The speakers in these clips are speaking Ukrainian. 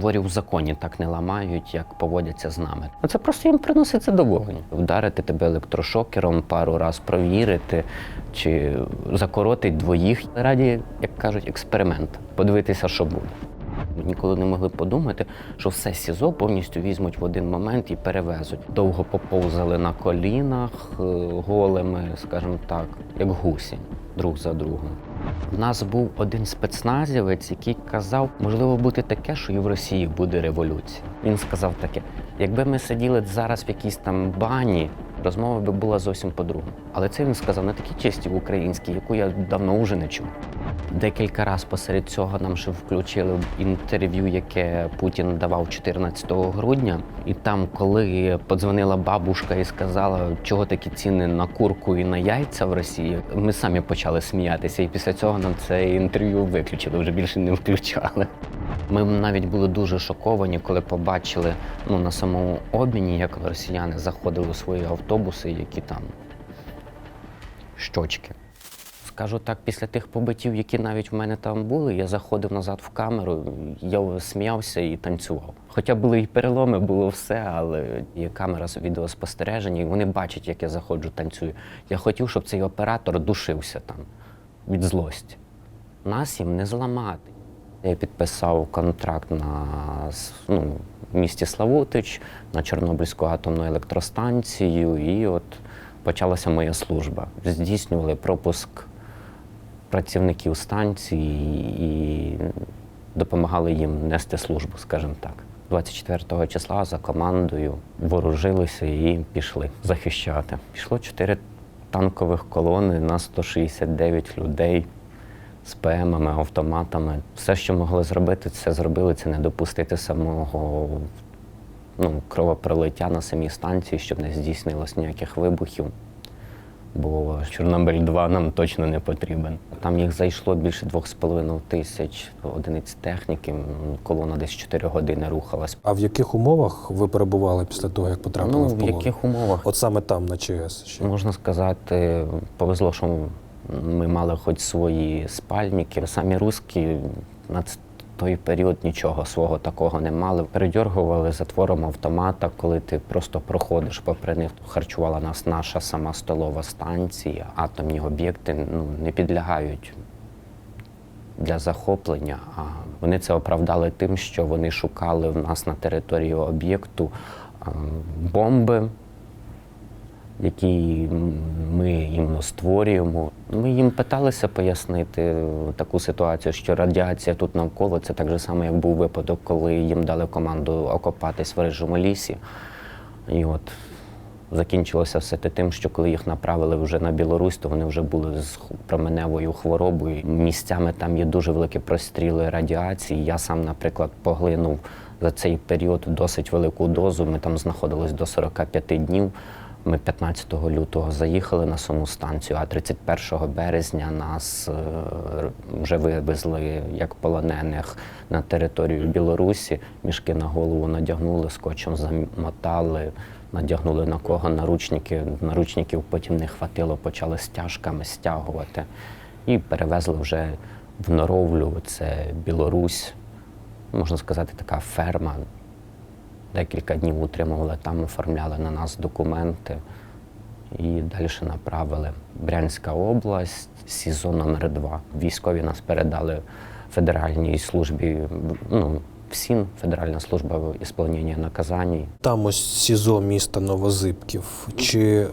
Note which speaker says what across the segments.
Speaker 1: ворів в законі так не ламають, як поводяться з нами. Ну, Це просто їм приносить задоволення. Вдарити тебе електрошокером, пару раз провірити чи закоротить двоїх раді, як кажуть, експеримент, подивитися, що буде. Ми Ніколи не могли подумати, що все СІЗО повністю візьмуть в один момент і перевезуть. Довго поповзали на колінах е, голими, скажімо так, як гусінь, друг за другом. У нас був один спецназівець, який казав, можливо, бути таке, що і в Росії буде революція. Він сказав таке: якби ми сиділи зараз в якійсь там бані, розмова би була зовсім по-другому. Але це він сказав на такій чисті українській, яку я давно вже не чув. Декілька разів посеред цього нам ще включили інтерв'ю, яке Путін давав 14 грудня. І там, коли подзвонила бабушка і сказала, чого такі ціни на курку і на яйця в Росії, ми самі почали сміятися. І після цього нам це інтерв'ю виключили, вже більше не включали. Ми навіть були дуже шоковані, коли побачили ну, на самому обміні, як росіяни заходили у свої автобуси, які там щочки. Скажу так, після тих побиттів, які навіть в мене там були, я заходив назад в камеру, я сміявся і танцював. Хоча були і переломи, було все, але є камера з відеоспостереження, і вони бачать, як я заходжу, танцюю. Я хотів, щоб цей оператор душився там від злості. Нас їм не зламати. Я підписав контракт на ну, місті Славутич, на Чорнобильську атомну електростанцію, і от почалася моя служба. Здійснювали пропуск працівників станції і допомагали їм нести службу, скажімо так. 24 числа за командою вооружилися і пішли захищати. Пішло чотири танкових колони на 169 людей з ПМами, автоматами. Все, що могли зробити, це зробили. Це не допустити самого ну, кровопролиття на самій станції, щоб не здійснилось ніяких вибухів. Бо Чорнобиль 2 нам точно не потрібен. Там їх зайшло більше 2,5 тисяч одиниць техніки. Колона десь 4 години рухалась.
Speaker 2: А в яких умовах ви перебували після того, як потрапили
Speaker 1: Ну,
Speaker 2: в
Speaker 1: в яких умовах?
Speaker 2: От саме там, на ЧС. Ще.
Speaker 1: Можна сказати, повезло, що ми мали хоч свої спальники. Самі русські на той період нічого свого такого не мали. Передьоргували затвором автомата, коли ти просто проходиш попри них. Харчувала нас наша сама столова станція. Атомні об'єкти ну, не підлягають для захоплення. А вони це оправдали тим, що вони шукали в нас на території об'єкту бомби, які ми їм створюємо. Ми їм питалися пояснити таку ситуацію, що радіація тут навколо це так же само, як був випадок, коли їм дали команду окопатись в рижому лісі. І от закінчилося все те тим, що коли їх направили вже на Білорусь, то вони вже були з променевою хворобою. Місцями там є дуже великі простріли радіації. Я сам, наприклад, поглинув за цей період досить велику дозу. Ми там знаходились до 45 днів. Ми 15 лютого заїхали на саму станцію, а 31 березня нас е, вже вивезли як полонених на територію Білорусі. Мішки на голову надягнули, скотчем замотали, надягнули на кого наручники. Наручників потім не хватило, почали стяжками стягувати і перевезли вже в Норовлю, це Білорусь, можна сказати, така ферма. Декілька днів утримували там, оформляли на нас документи і далі направили. Брянська область, СІЗО номер 2 Військові нас передали Федеральній службі, ну, всім Федеральна служба ісполнення наказань.
Speaker 2: Там ось СІЗО міста Новозибків. Чи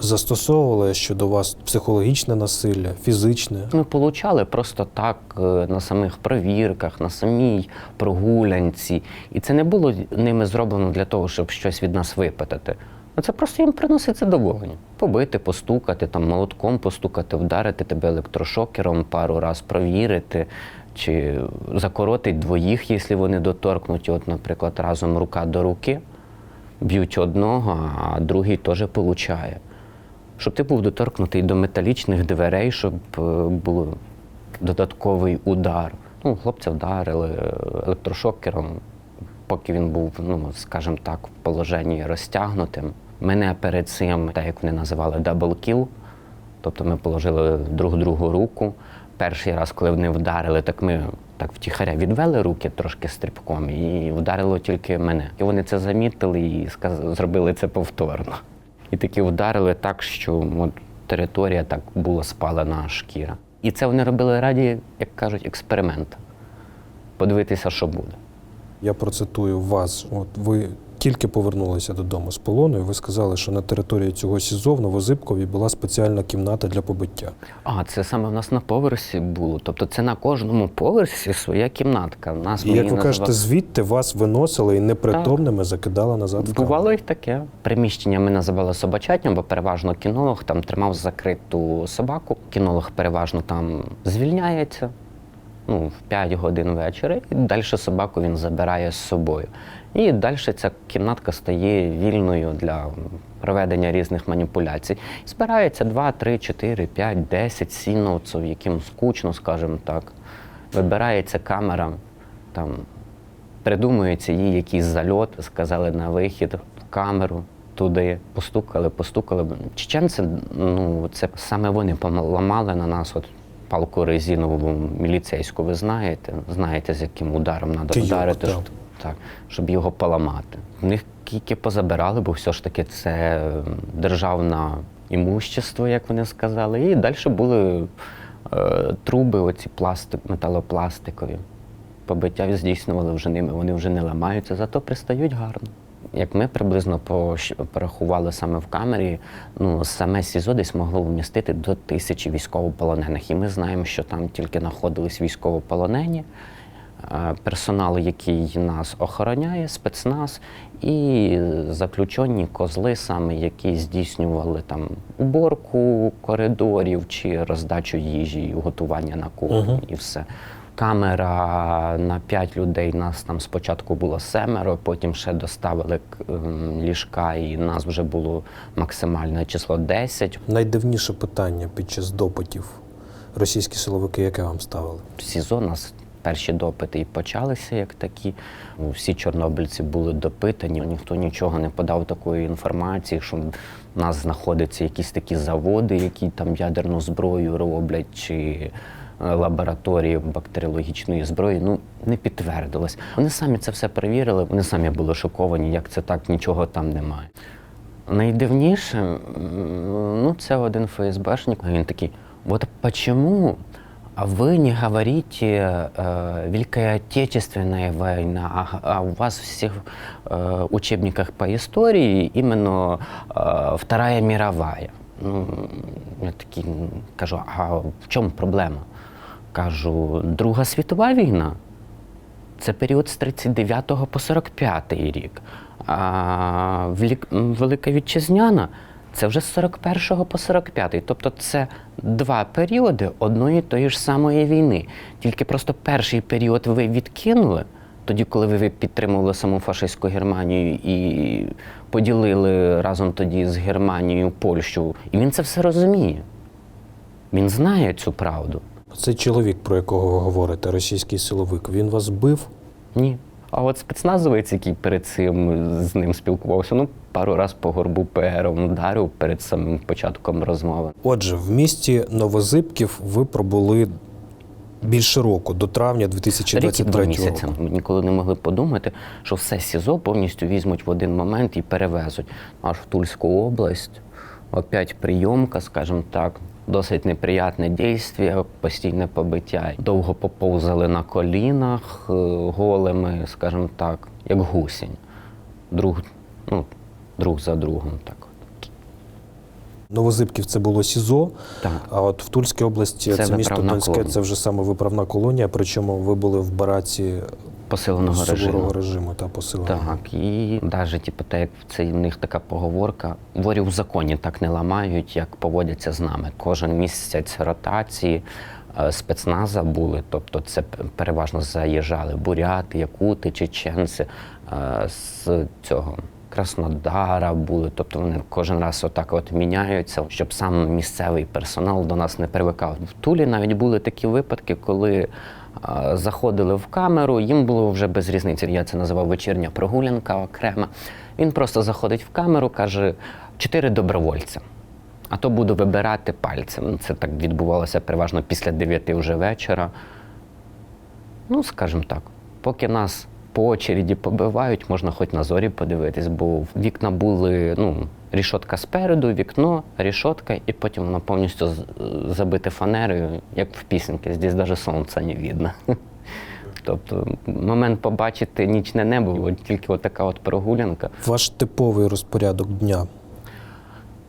Speaker 2: застосовували щодо вас психологічне насилля, фізичне?
Speaker 1: Ми получали просто так е, на самих провірках, на самій прогулянці. І це не було ними зроблено для того, щоб щось від нас випитати. Це просто їм приносить задоволення. Побити, постукати, там молотком постукати, вдарити тебе електрошокером пару раз провірити, чи закоротить двоїх, якщо вони доторкнуті. От, наприклад, разом рука до руки б'ють одного, а другий теж получає. Щоб ти був доторкнутий до металічних дверей, щоб е, був додатковий удар. Ну, хлопця вдарили е, електрошокером, поки він був, ну, скажімо так, в положенні розтягнутим. Мене перед цим, так як вони називали, даблкіл, тобто ми положили друг другу руку. Перший раз, коли вони вдарили, так ми так втіхаря відвели руки трошки стрибком і вдарило тільки мене. І вони це замітили і сказ... зробили це повторно. І такі вдарили так, що от, територія так була спалена шкіра. І це вони робили раді, як кажуть, експерименту. Подивитися, що буде.
Speaker 2: Я процитую вас. От ви тільки повернулися додому з полону, і ви сказали, що на території цього СІЗО в Новозибкові була спеціальна кімната для побиття.
Speaker 1: А, це саме в нас на поверсі було. Тобто це на кожному поверсі своя кімнатка. В Нас
Speaker 2: І як ви кажете,
Speaker 1: називали-
Speaker 2: звідти вас виносили і непритомними закидали назад в
Speaker 1: Бувало і таке. Приміщення ми називали собачатням, бо переважно кінолог там тримав закриту собаку. Кінолог переважно там звільняється ну, в 5 годин вечора, і далі собаку він забирає з собою. І далі ця кімнатка стає вільною для проведення різних маніпуляцій. Збирається 2, 3, 4, 5, 10 сіновців, яким скучно, скажімо так. Вибирається камера, там придумується їй якийсь зальот, сказали на вихід камеру. Туди постукали, постукали. Чеченці, ну це саме вони поламали на нас от палку резинову міліцейську. Ви знаєте, знаєте, з яким ударом треба вдарити,
Speaker 2: так.
Speaker 1: щоб, його поламати. В них кійки позабирали, бо все ж таки це державне імущество, як вони сказали. І далі були е, труби, оці пластик, металопластикові побиття здійснювали вже ними, вони вже не ламаються, зато пристають гарно. Як ми приблизно порахували саме в камері, ну саме СІЗО десь могло вмістити до тисячі військовополонених. І ми знаємо, що там тільки знаходились військовополонені, персонал, який нас охороняє, спецназ, і заключені козли, саме які здійснювали там уборку коридорів чи роздачу їжі, готування на кухні
Speaker 2: Мгм.
Speaker 1: і все. Камера на 5 людей. Нас там спочатку було семеро, потім ще доставили ем, ліжка, і нас вже було максимальне число 10.
Speaker 2: Найдивніше питання під час допитів російські силовики, яке вам ставили?
Speaker 1: СІЗО нас перші допити і почалися як такі. Ну, Всі чорнобильці були допитані, ніхто нічого не подав такої інформації, що в нас знаходяться якісь такі заводи, які там ядерну зброю роблять, чи е, лабораторії бактеріологічної зброї. Ну не підтвердилось. Вони самі це все перевірили, вони самі були шоковані, як це так, нічого там немає. Найдивніше, ну, це один ФСБшник, він такий, вот почему вы не говорите э, Великая Отечественная война, а, а у вас в всех э, учебниках по истории именно э, Вторая мировая. Ну, я такий м, кажу, а в чому проблема? Кажу, Друга світова війна. Це період з 39 по 45 рік. А Велик- м, Велика Вітчизняна це вже з 41 по 45. Тобто це два періоди одної тої ж самої війни. Тільки просто перший період ви відкинули, тоді, коли ви підтримували саму фашистську Германію і поділили разом тоді з Германією Польщу. І він це все розуміє. Він знає цю правду.
Speaker 2: Цей чоловік, про якого ви говорите, російський силовик, він вас бив?
Speaker 1: Ні. А от спецназовець, який перед цим з ним спілкувався, ну пару раз по горбу ПРом вдарив перед самим початком розмови.
Speaker 2: Отже, в місті Новозибків ви пробули більше року, до травня
Speaker 1: Рік і
Speaker 2: 2023
Speaker 1: два
Speaker 2: року.
Speaker 1: Ми ніколи не могли подумати, що все СІЗО повністю візьмуть в один момент і перевезуть аж в Тульську область. Опять прийомка, скажімо так, досить неприятне дійство, постійне побиття. Довго поповзали на колінах е, голими, скажімо так, як гусінь. Друг, ну, друг за другом. Так.
Speaker 2: Новозибків це було СІЗО,
Speaker 1: Так.
Speaker 2: а от в Тульській області
Speaker 1: Це
Speaker 2: це, місто Донське,
Speaker 1: колонія.
Speaker 2: це вже саме виправна колонія, причому ви були в бараці
Speaker 1: Посиленого режиму.
Speaker 2: режиму та посиленого.
Speaker 1: Так, і навіть, типу, так як це в них така поговорка, ворів в законі так не ламають, як поводяться з нами. Кожен місяць ротації е, спецназа були, тобто це переважно заїжджали буряти, якути, чеченці е, з цього. Краснодара були, тобто вони кожен раз отак от міняються, щоб сам місцевий персонал до нас не привикав. В Тулі навіть були такі випадки, коли заходили в камеру, їм було вже без різниці. Я це називав вечірня прогулянка окрема. Він просто заходить в камеру, каже: чотири добровольця. А то буду вибирати пальцем. Це так відбувалося переважно після 9 вже вечора. Ну, скажімо так, поки нас по очереді побивають, можна хоч на зорі подивитись, бо вікна були, ну, рішотка спереду, вікно, рішотка, і потім воно повністю забите фанерою, як в пісеньки. Здесь навіть сонця не видно. Тобто момент побачити нічне небо, от тільки от така от прогулянка.
Speaker 2: Ваш типовий розпорядок дня.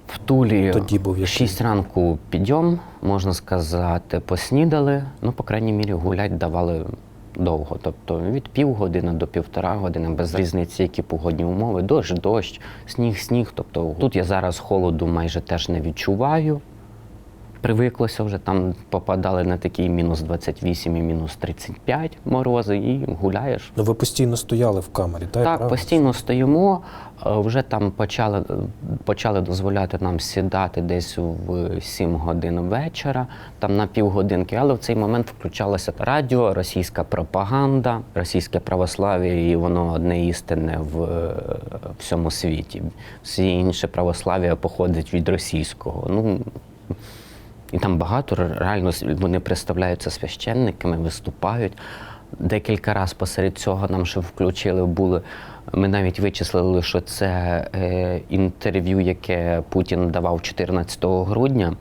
Speaker 1: В Тулі
Speaker 2: Тоді був
Speaker 1: 6 ранку підйом, можна сказати, поснідали. Ну, по крайній мірі, гулять давали довго. Тобто від півгодини до півтора години, без різниці, які погодні умови, дощ, дощ, сніг, сніг. Тобто тут я зараз холоду майже теж не відчуваю. Привиклося вже там попадали на такий мінус 28 і мінус 35 морози, і гуляєш.
Speaker 2: Ну ви постійно стояли в камері, так?
Speaker 1: Так,
Speaker 2: правильно?
Speaker 1: постійно стоїмо. Е, Вже там почали, почали дозволяти нам сідати десь в 7 годин вечора, там на півгодинки. Але в цей момент включалося радіо, російська пропаганда, російське православ'я, і воно одне істинне в е, всьому світі. Всі інше православ'я походить від російського. Ну, і там багато реально вони представляються священниками, виступають. Декілька разів посеред цього нам ще включили були. Ми навіть вичислили, що це е, інтерв'ю, яке Путін давав 14 грудня.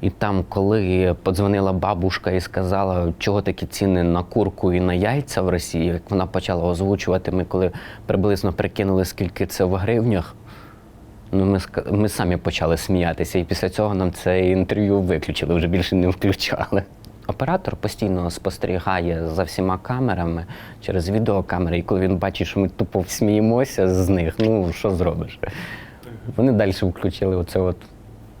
Speaker 1: І там, коли подзвонила бабушка і сказала, чого такі ціни на курку і на яйця в Росії, як вона почала озвучувати, ми коли приблизно прикинули, скільки це в гривнях. Ну, ми, ми самі почали сміятися, і після цього нам це інтерв'ю виключили, вже більше не включали. Оператор постійно спостерігає за всіма камерами через відеокамери, і коли він бачить, що ми тупо сміємося з них, ну що зробиш? Вони далі включили оце от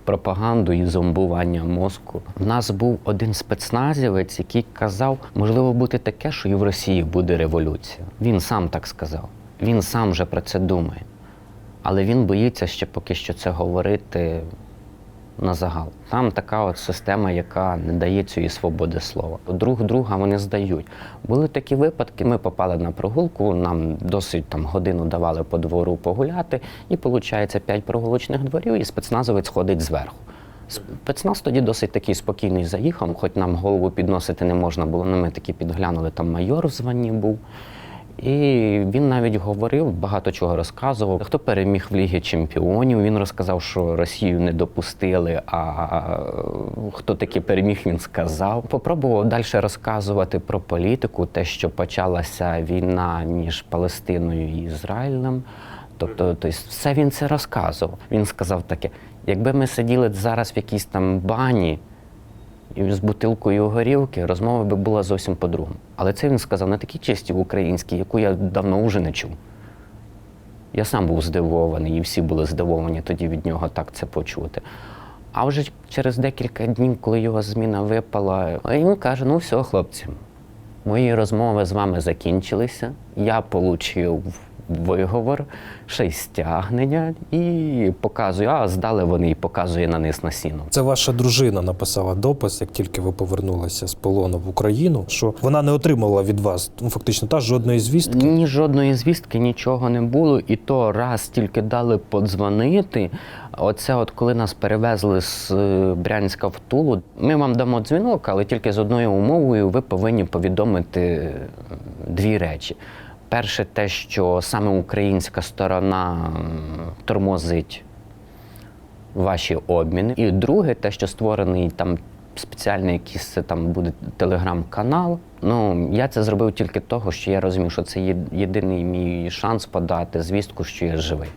Speaker 1: пропаганду і зомбування мозку. У нас був один спецназівець, який казав, можливо, бути таке, що і в Росії буде революція. Він сам так сказав. Він сам вже про це думає. Але він боїться ще поки що це говорити на загал. Там така от система, яка не дає цієї свободи слова. Друг друга вони здають. Були такі випадки. Ми попали на прогулку, нам досить там годину давали по двору погуляти, і виходить п'ять прогулочних дворів, і спецназовець ходить зверху. Спецназ тоді досить такий спокійний заїхав, хоч нам голову підносити не можна було. Ну, ми таки підглянули, там майор в званні був. І він навіть говорив, багато чого розказував. Хто переміг в Лігі Чемпіонів? Він розказав, що Росію не допустили. А хто таки переміг, він сказав. Попробував далі розказувати про політику, те, що почалася війна між Палестиною і Ізраїлем. Тобто, тобто все він це розказував. Він сказав таке: якби ми сиділи зараз в якійсь там бані, з бутилкою горілки розмова би була зовсім по-другому. Але це він сказав на такій чисті українській, яку я давно вже не чув. Я сам був здивований, і всі були здивовані тоді від нього так це почути. А вже через декілька днів, коли його зміна випала, він каже: ну все, хлопці, мої розмови з вами закінчилися. Я отримав виговор, ще й стягнення, і показую, а здали вони і показує на низ на сіно.
Speaker 2: Це ваша дружина написала допис, як тільки ви повернулися з полону в Україну, що вона не отримала від вас ну, фактично та жодної звістки.
Speaker 1: Ні жодної звістки, нічого не було. І то раз тільки дали подзвонити. Оце, от коли нас перевезли з е, Брянська в Тулу, ми вам дамо дзвінок, але тільки з одною умовою ви повинні повідомити е, дві речі. Перше, те, що саме українська сторона тормозить ваші обміни. І друге, те, що створений там спеціальний якийсь там буде телеграм-канал. Ну я це зробив тільки того, що я розумів, що це єдиний мій шанс подати звістку, що я живий.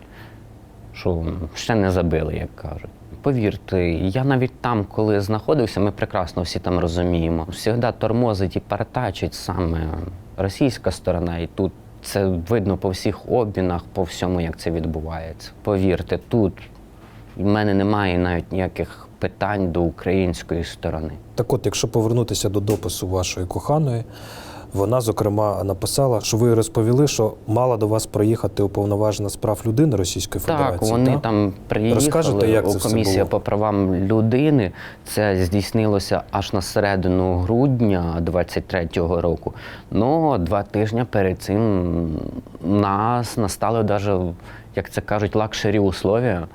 Speaker 1: Що ще не забили, як кажуть. Повірте, я навіть там, коли знаходився, ми прекрасно всі там розуміємо. Всегда тормозить і партачить саме російська сторона, і тут це видно по всіх обмінах, по всьому, як це відбувається. Повірте, тут в мене немає навіть ніяких питань до української сторони.
Speaker 2: Так от, якщо повернутися до допису вашої коханої, вона зокрема написала, що ви розповіли, що мала до вас приїхати уповноважена з прав людини Російської Федерації.
Speaker 1: Так, вони
Speaker 2: так?
Speaker 1: там приїхали
Speaker 2: Розкажете, як це
Speaker 1: комісія
Speaker 2: було?
Speaker 1: по правам людини. Це здійснилося аж на середину грудня 23-го року. Ну, два тижні перед цим нас настали даже, як це кажуть, лакшері условия.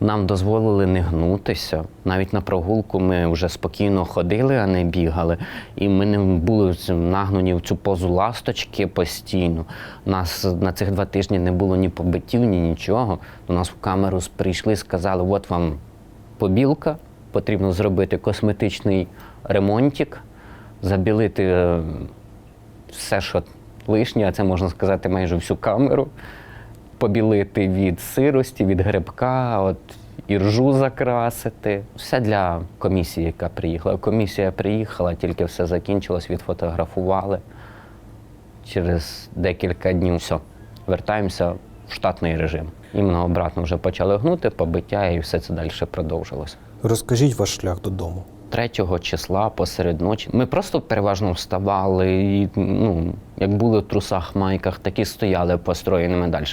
Speaker 1: Нам дозволили не гнутися. Навіть на прогулку ми вже спокійно ходили, а не бігали. І ми не були нагнані в цю позу ласточки постійно. Нас на цих два тижні не було ні побиттів, ні нічого. До нас в камеру прийшли, сказали: от вам побілка, потрібно зробити косметичний ремонтик, забілити е, все, що лишнє, а це можна сказати майже всю камеру побілити від сирості, від грибка, от іржу закрасити. Все для комісії, яка приїхала. Комісія приїхала, тільки все закінчилось, відфотографували. Через декілька днів все, вертаємося в штатний режим. Іменно обратно вже почали гнути, побиття, і все це далі продовжилося.
Speaker 2: Розкажіть ваш шлях додому.
Speaker 1: 3 числа посеред ночі. Ми просто переважно вставали і, ну, як були в трусах, майках, такі стояли построєними далі.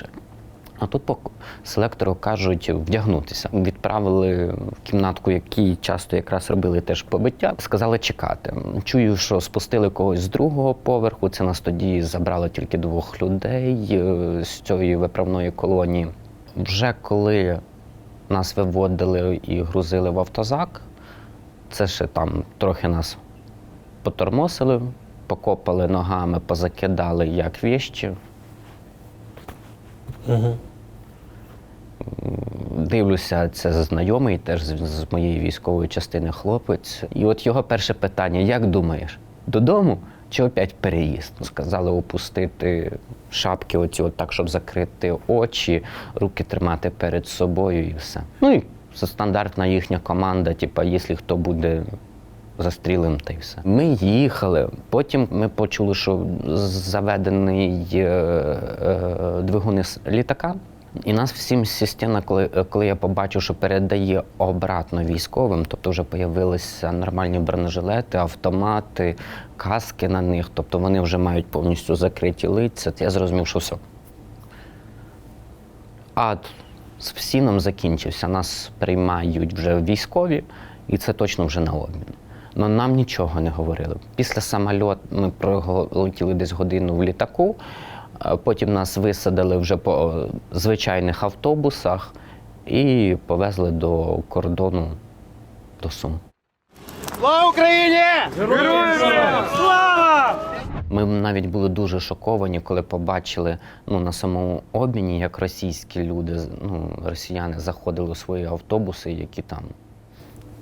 Speaker 1: А тут по селектору кажуть вдягнутися. Відправили в кімнатку, які часто якраз робили теж побиття. Сказали чекати. Чую, що спустили когось з другого поверху. Це нас тоді забрало тільки двох людей е, з цієї виправної колонії. Вже коли нас виводили і грузили в автозак, це ще там трохи нас потормосили, покопали ногами, позакидали як віщі.
Speaker 2: Угу.
Speaker 1: Дивлюся, це знайомий теж з, моєї військової частини хлопець. І от його перше питання: як думаєш, додому чи опять переїзд? Сказали опустити шапки, оці от так, щоб закрити очі, руки тримати перед собою і все. Ну і це стандартна їхня команда, типа, якщо хто буде застрілим, та й все. Ми їхали. Потім ми почули, що заведений е, е, двигун літака. І нас всім система, коли, коли я побачив, що передає обратно військовим, тобто вже з'явилися нормальні бронежилети, автомати, каски на них, тобто вони вже мають повністю закриті лиця. Я зрозумів, що все. Ад з всіном закінчився. Нас приймають вже військові, і це точно вже на обмін. Но нам нічого не говорили. Після самольоту ми пролетіли десь годину в літаку. Потім нас висадили вже по звичайних автобусах і повезли до кордону до Сум.
Speaker 3: Слава Україні! Героям слава!
Speaker 1: Ми навіть були дуже шоковані, коли побачили ну, на самому обміні, як російські люди, ну, росіяни заходили у свої автобуси, які там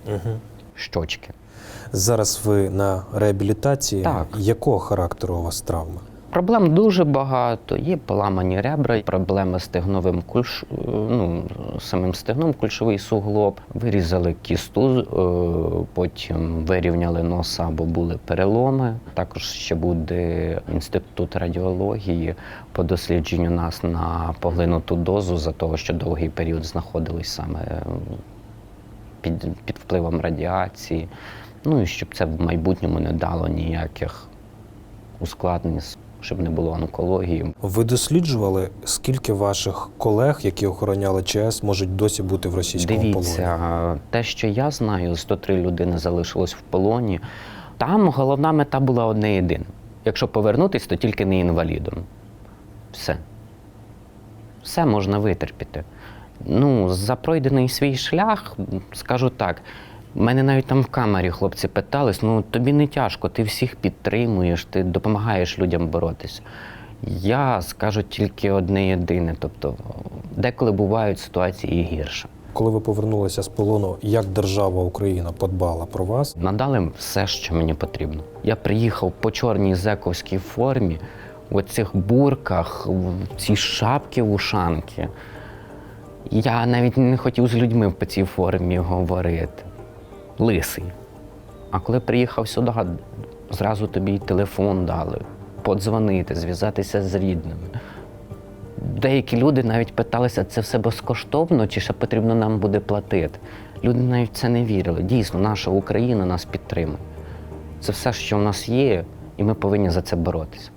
Speaker 2: Угу.
Speaker 1: щочки.
Speaker 2: Зараз ви на реабілітації.
Speaker 1: Так.
Speaker 2: Якого характеру у вас травми?
Speaker 1: Проблем дуже багато. Є поламані ребра, проблеми з стегновим кульш... е, ну, самим стегном, кульшовий суглоб. Вирізали кісту, е, потім вирівняли носа, бо були переломи. Також ще буде інститут радіології по дослідженню нас на поглинуту дозу за того, що довгий період знаходились саме е, під, під впливом радіації. Ну і щоб це в майбутньому не дало ніяких ускладнень, щоб не було онкології.
Speaker 2: Ви досліджували, скільки ваших колег, які охороняли ЧАЕС, можуть досі бути в російському полоні?
Speaker 1: Дивіться, те, що я знаю, 103 людини залишилось в полоні. Там головна мета була одне єдине. Якщо повернутись, то тільки не інвалідом. Все. Все можна витерпіти. Ну, за пройдений свій шлях, скажу так. Мене навіть там в камері хлопці питались: ну тобі не тяжко, ти всіх підтримуєш, ти допомагаєш людям боротися. Я скажу тільки одне єдине. Тобто, деколи бувають ситуації і гірше.
Speaker 2: Коли ви повернулися з полону, як держава Україна подбала про вас?
Speaker 1: Надали все, що мені потрібно. Я приїхав по чорній зековській формі, в цих бурках, в цій шапки ушанки. Я навіть не хотів з людьми по цій формі говорити. Лисий. А коли приїхав сюди, зразу тобі телефон дали, подзвонити, зв'язатися з рідними. Деякі люди навіть питалися, це все безкоштовно чи ще потрібно нам буде платити. Люди навіть в це не вірили. Дійсно, наша Україна нас підтримує. Це все, що в нас є, і ми повинні за це боротися.